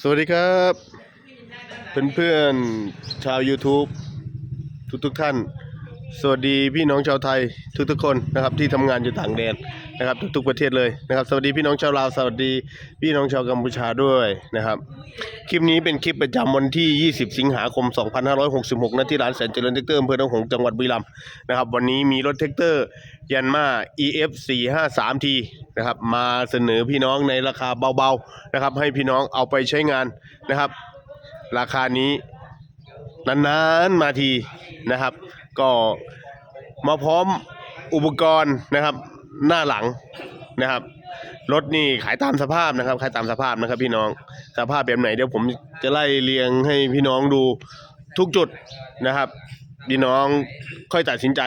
สวัสดีครับเพื่อนๆชาว YouTube ทุกทุกๆท่าน สวัสดีพี่น้องชาวไทยทุกๆคนนะครับที่ทำงานอยู่ต่างแดนนะครับทุกๆประเทศเลยนะครับ สวัสดีพี่น้องชาวลาวสวัสดีพี่น้องชาวกัมพูชาด้วยนะครับคลิปนี้เป็นคลิปประจำวันที่ 20 สิงหาคม 2566ณที่ร้านแสนเจริญเทคเตอร์อำเภอหนองหงส์จังหวัดบุรีรัมย์นะครับวันนี้มีรถเทคเตอร์ยันมา EF 453T นะครับมาเสนอพี่น้องในราคาเบาๆนะครับให้พี่น้องเอาไปใช้งานนะครับ ราคานี้นานๆมาทีนะครับ ก็มาพร้อมอุปกรณ์นะครับ หน้าหลังนะครับรถนี่ขายตามสภาพนะครับขายตามสภาพนะครับ พี่น้องสภาพแบบไหนเดี๋ยวผมจะไล่เรียงให้พี่น้องดูทุกจุดนะครับ พี่น้องค่อยตัดสินใจ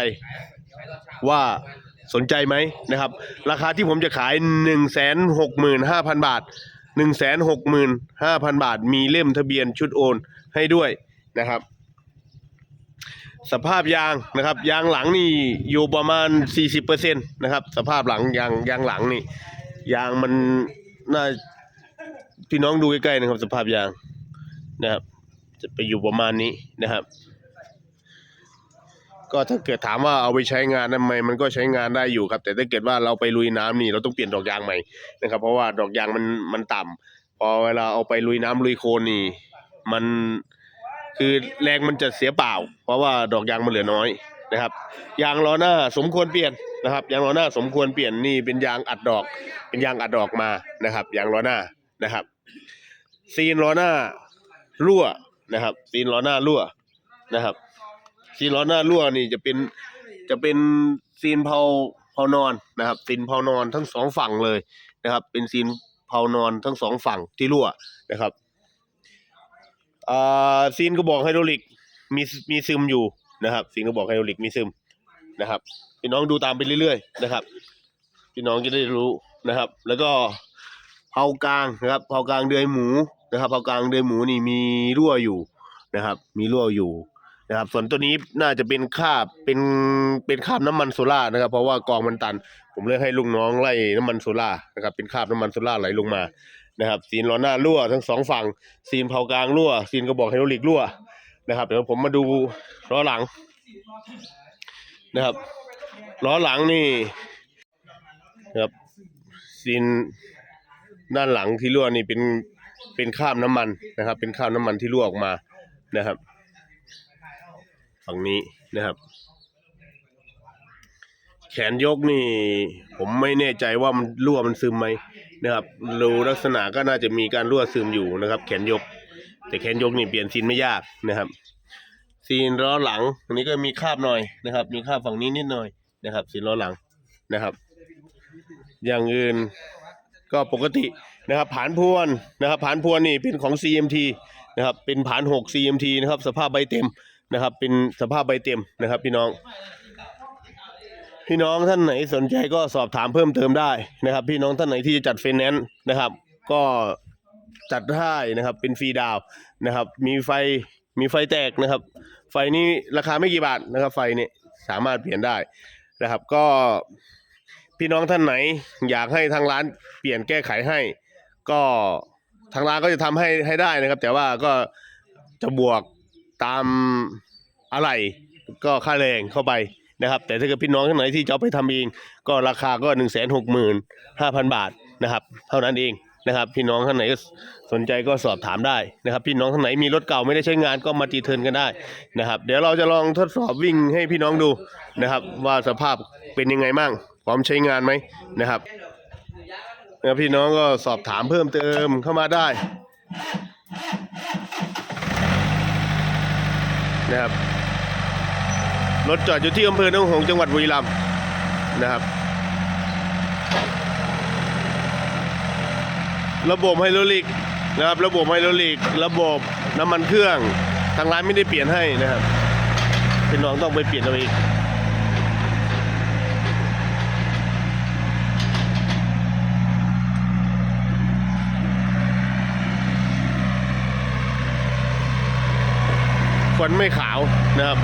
ว่าสนใจไหมนะครับ ราคาที่ผมจะขาย 1 6 5 0 0 0 บาท 1 6 5 0 0 0 บาท มีเล่มทะเบียนชุดโอนให้ด้วยนะครับ สภาพยางนะครับ ยางหลังนี่อยู่ประมาณ 40%นะครับ สภาพหลังยางยางหลังนี่ ยางมันน่าพี่น้องดูใกล้ๆนะครับ สภาพยางนะครับ จะไปอยู่ประมาณนี้นะครับ ก็ถ้าเกิดถามว่าเอาไปใช้งานทำไมมันก็ใช้งานได้อยู่ครับ แต่ถ้าเกิดว่าเราไปลุยน้ำนี่เราต้องเปลี่ยนดอกยางใหม่นะครับ เพราะว่าดอกยางมันมันต่ำพอเวลาเอาไปลุยน้ำลุยโคลนนี่ มัน คือแรงมันจะเสียเปล่า เพราะว่าดอกยางมันเหลือน้อยนะครับ ยางล้อหน้าสมควรเปลี่ยนนะครับ ยางล้อหน้าสมควรเปลี่ยนนี่เป็นยางอัดดอก เป็นยางอัดดอกมานะครับ ยางล้อหน้านะครับ ซีนล้อหน้ารั่วนะครับ ซีนล้อหน้ารั่วนะครับ ซีนล้อหน้ารั่วนี่จะเป็นจะเป็นซีนเผาเผานอนนะครับ ซีนเผานอนทั้งสองฝั่งเลยนะครับ เป็นซีนเผานอนทั้งสองฝั่งที่รั่วนะครับ อ่าซีนกระบอกไฮดรอลิกมีมีซึมอยู่นะครับซีนกระบอกไฮดรอลิกมีซึมนะครับพี่น้องดูตามไปเรื่อยๆนะครับพี่น้องจะได้รู้นะครับ แล้วก็เผากลางนะครับเผากลางเดือยหมูนะครับเผากลางเดือยหมูนี่มีรั่วอยู่นะครับ มีรั่วอยู่นะครับ ส่วนตัวนี้น่าจะเป็นคาบเป็นเป็นคาบน้ำมันโซล่านะครับ เพราะว่ากองมันตัน ผมเลยให้ลุงน้องไล่น้ำมันโซล่านะครับเป็นคาบน้ำมันโซล่าไหลลงมา นะครับซีนล้อหน้ารั่วทั้งสองฝั่งซีนเผากลางรั่วซีนกระบอกไฮดรอลิกรั่วนะครับ เดี๋ยวผมมาดูล้อหลังนะครับล้อหลังนี่นะครับซีนด้านหลังที่รั่วนี่เป็นเป็นคราบน้ำมันนะครับ เป็นคราบน้ำมันที่รั่วออกมานะครับฝั่งนี้นะครับ นยกนี่ ผมไม่แน่ใจว่ามันรั่วมันซึมไหมนะครับดูลักษณะก็น่าจะมีการรั่วซึมอยู่นะครับ แขนยก แต่แขนยกนี่เปลี่ยนซีนไม่ยากนะครับ ซีนล้อหลัง อันนี้ก็มีคราบหน่อยนะครับ มีคราบฝั่งนี้นิดหน่อยนะครับ ซีนล้อหลังนะครับ อย่างอื่นก็ปกตินะครับผานพวนนะครับผานพวนนี่เป็นของ CMT นะครับเป็นผาน 6 CMT นะครับ สภาพใบเต็มนะครับ เป็นสภาพใบเต็มนะครับ พี่น้อง พี่น้องท่านไหนสนใจก็สอบถามเพิ่มเติมได้นะครับ พี่น้องท่านไหนที่จะจัดไฟแนนซ์นะครับ ก็จัดได้นะครับ เป็นฟรีดาวนะครับ มีไฟมีไฟแตกนะครับ ไฟนี้ราคาไม่กี่บาทนะครับ ไฟนี่สามารถเปลี่ยนได้นะครับ ก็พี่น้องท่านไหนอยากให้ทางร้านเปลี่ยนแก้ไขให้ ก็ทางร้านก็จะทำให้ให้ได้นะครับ แต่ว่าก็จะบวกตามอะไรก็ค่าแรงเข้าไป นะครับแต่ถ้าเกิดพี่น้องท่านไหนที่จะเอาไปทำเองก็ราคาก็หนึ่งแสนหกหมื่นห้าพันบาทนะครับ เท่านั้นเองนะครับ พี่น้องท่านไหนสนใจก็สอบถามได้นะครับ พี่น้องท่านไหนมีรถเก่าไม่ได้ใช้งานก็มาตีเทินกันได้นะครับ เดี๋ยวเราจะลองทดสอบวิ่งให้พี่น้องดูนะครับ ว่าสภาพเป็นยังไงบ้างพร้อมใช้งานไหมนะครับแล้วพี่น้องก็สอบถามเพิ่มเติมเข้ามาได้นะครับ รถจอดอยู่ที่อำเภอหนองหงส์จังหวัดบุรีรัมย์นะครับ ระบบไฮดรอลิกนะครับ ระบบไฮดรอลิก ระบบน้ำมันเครื่อง ทางร้านไม่ได้เปลี่ยนให้นะครับพี่น้องต้องไปเปลี่ยนเอาเองควันไม่ขาวนะครับ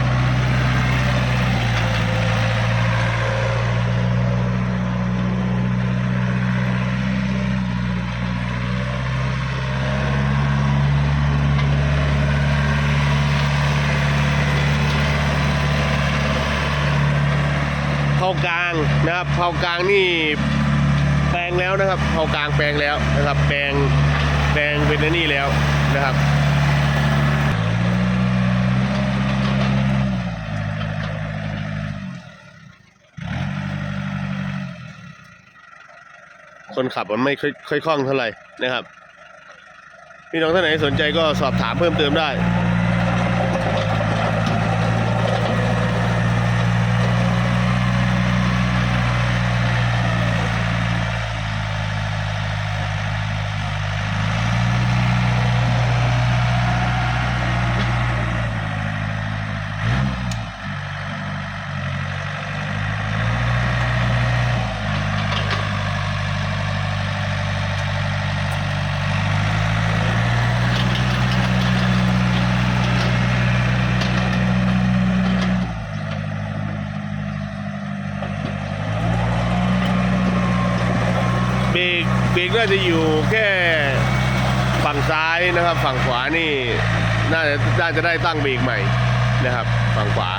ากลางนะครับเผากลางนี่แปลงแล้วนะครับเผากลางแปลงแล้วนะครับ แปลงแปลงเป็นนนี่แล้วนะครับคนขับมันไม่ค่อยค่อยคล่องเท่าไหร่นะครับ พี่น้องท่านไหนสนใจก็สอบถามเพิ่มเติมได้ จะอยู่แค่ฝั่งซ้ายนะครับ ฝั่งขวานี่น่าจะน่าจะได้ตั้งเบรกใหม่นะครับ ฝั่งขวา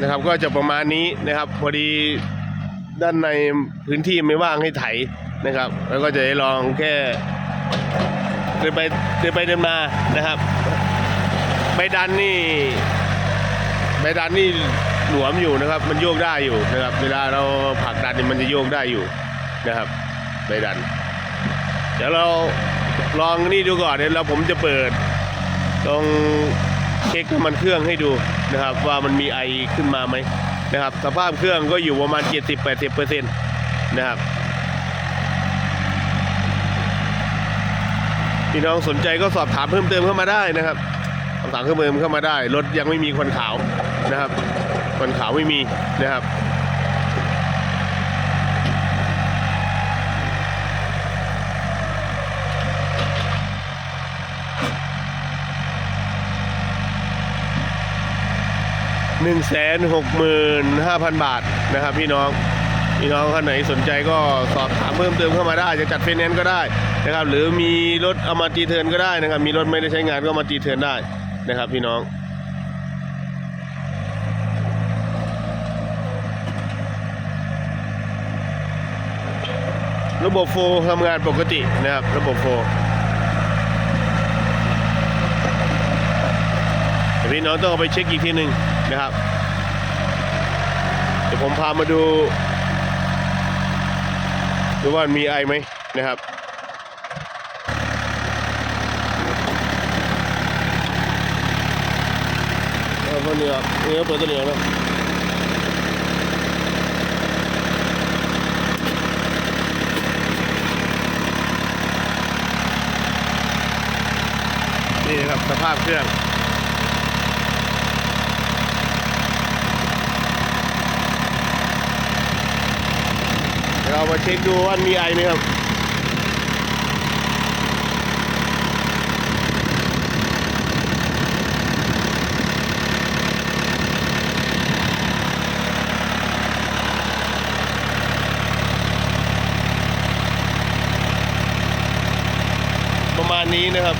นะครับก็จะประมาณนี้นะครับ พอดีด้านในพื้นที่ไม่ว่างให้ไถนะครับ แล้วก็จะได้ลองแค่ เดินไปเดินไปเดินมานะครับใบดันนี่ใบดันนี่หลวมอยู่นะครับ มันโยกได้อยู่นะครับ เวลาเราผลักดันนี่มันจะโยกได้อยู่นะครับใบดัน เดี๋ยวเราลองนี่ดูก่อนเดี๋ยวเราผมจะเปิดลองเช็คน้ำมันเครื่องให้ดูนะครับ ว่ามันมีไอขึ้นมาไหมนะครับ สภาพเครื่องก็อยู่ประมาณ 70-80%เปอร์เซ็นต์นะครับ พี่น้องสนใจก็สอบถามเพิ่มเติมเข้ามาได้นะครับสอบถามเพิ่มเติมเข้ามาได้ รถยังไม่มีควันขาวนะครับควันขาวไม่มีนะครับหนึ่งแสนหกหมื่นห้าพันบาทนะครับพี่น้อง พี่น้องท่านไหนสนใจก็สอบถามเพิ่มเติมเข้ามาได้ จะจัดไฟแนนซ์ก็ได้นะครับ หรือมีรถเอามาตีเทินก็ได้นะครับ มีรถไม่ได้ใช้งานก็มาตีเทินได้นะครับ พี่น้องระบบโฟร์ทำงานปกตินะครับ ระบบโฟร์แต่พี่น้องต้องเอาไปเช็คอีกทีหนึ่งนะครับ เดี๋ยวผมพามาดู ดูว่ามีไอไหมนะครับเอาตัวนี้ออกนี่ก็เปิดตัวนี้ออกแล้วนี่นะครับสภาพเครื่อง เรามาเช็คดูว่ามีไอไหมครับประมาณนี้นะครับ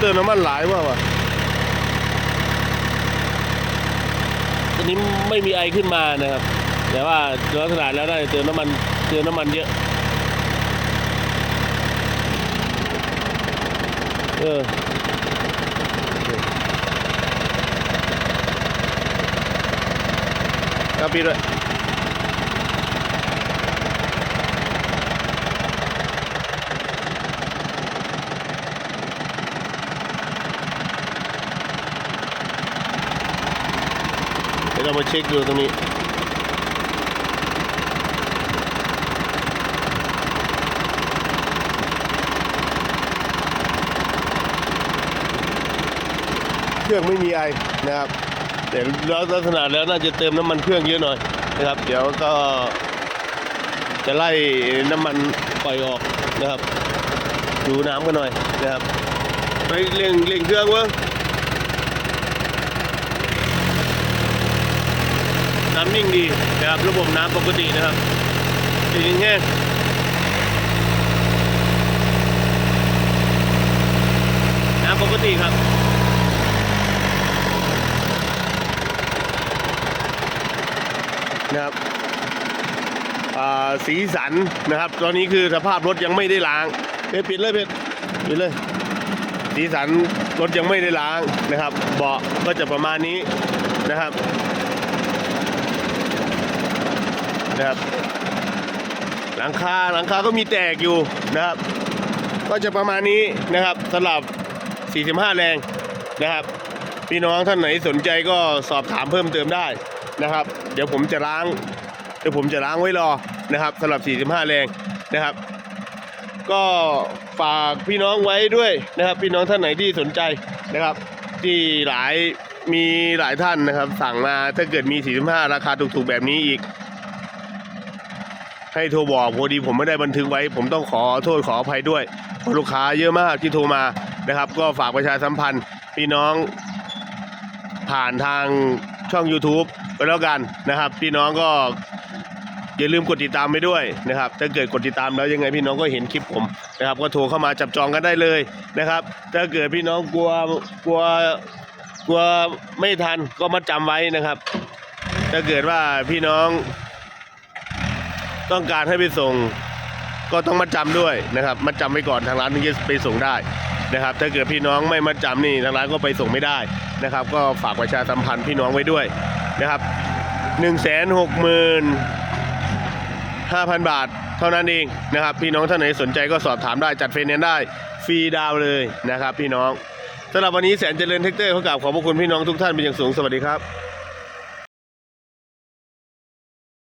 เติมน้ำมันหลายว่าวะตอนนี้ไม่มีไอขึ้นมานะครับ แต่ว่าลักษณะแล้วได้เติมน้ำมันเติมน้ำมันเยอะ เออครับพี่ด้วยเดี๋ยวเรามาเช็คดูตรงนี้ รื่องไม่มีไอนะครับเดี๋ยวลักษณะแล้วน่าจะเติมน้ำมันเครื่องเยอะหน่อยนะครับ เดี๋ยวก็จะไล่น้ำมันปล่อยออกนะครับ ดูน้ำกันหน่อยนะครับไปเร่งเร่งเครื่องเว้ยน้ำนิ่งดีนะครับระบบน้ำปกตินะครับสีแห้งน้ำปกติครับ นะครับสีสันนะครับ ตอนนี้คือสภาพรถยังไม่ได้ล้างเพชรปิดเลยเพชรปิดเลย สีสันรถยังไม่ได้ล้างนะครับ เบาะก็จะประมาณนี้นะครับนะครับ หลังคาหลังคาก็มีแตกอยู่นะครับ ก็จะประมาณนี้นะครับสำหรับ 45 แรงนะครับ พี่น้องท่านไหนสนใจก็สอบถามเพิ่มเติมได้ นะครับ เดี๋ยวผมจะล้าง เดี๋ยวผมจะล้างไว้รอนะครับสำหรับ 45 แรงนะครับ ก็ฝากพี่น้องไว้ด้วยนะครับ พี่น้องท่านไหนที่สนใจนะครับ ที่หลายมีหลายท่านนะครับ สั่งมาถ้าเกิดมี 45 ราคาถูกๆแบบนี้อีก ให้โทรบอกพอดีผมไม่ได้บันทึกไว้ ผมต้องขอโทษขออภัยด้วยเพราะลูกค้าเยอะมากที่โทรมานะครับ ก็ฝากประชาสัมพันธ์พี่น้องผ่านทางช่อง YouTube ก็แล้วกันนะครับพี่น้องก็อย่าลืมกดติดตามไปด้วยนะครับ ถ้าเกิดกดติดตามแล้วยังไงพี่น้องก็เห็นคลิปผมนะครับ ก็โทรเข้ามาจับจองกันได้เลยนะครับ ถ้าเกิดพี่น้องกลัวกลัวกลัวไม่ทันก็มาจำไว้นะครับ ถ้าเกิดว่าพี่น้อง ต้องการให้ไปส่ง ก็ต้องมาจำด้วยนะครับ มาจำไว้ก่อนทางร้านถึงจะไปส่งได้นะครับ ถ้าเกิดพี่น้องไม่มาจำนี่ทางร้านก็ไปส่งไม่ได้นะครับ ก็ฝากประชาสัมพันธ์พี่น้องไว้ด้วย นะครับหนึ่งแสนหกหมื่นห้าพันบาทเท่านั้นเองนะครับ พี่น้องท่านไหนสนใจก็สอบถามได้จัดเฟรนเนนได้ฟรีดาวเลยนะครับ พี่น้องสำหรับวันนี้แสนเจริญเทคเตอร์เขากราบขอบพระคุณพี่น้องทุกท่านเป็นอย่างสูงสวัสดีครับ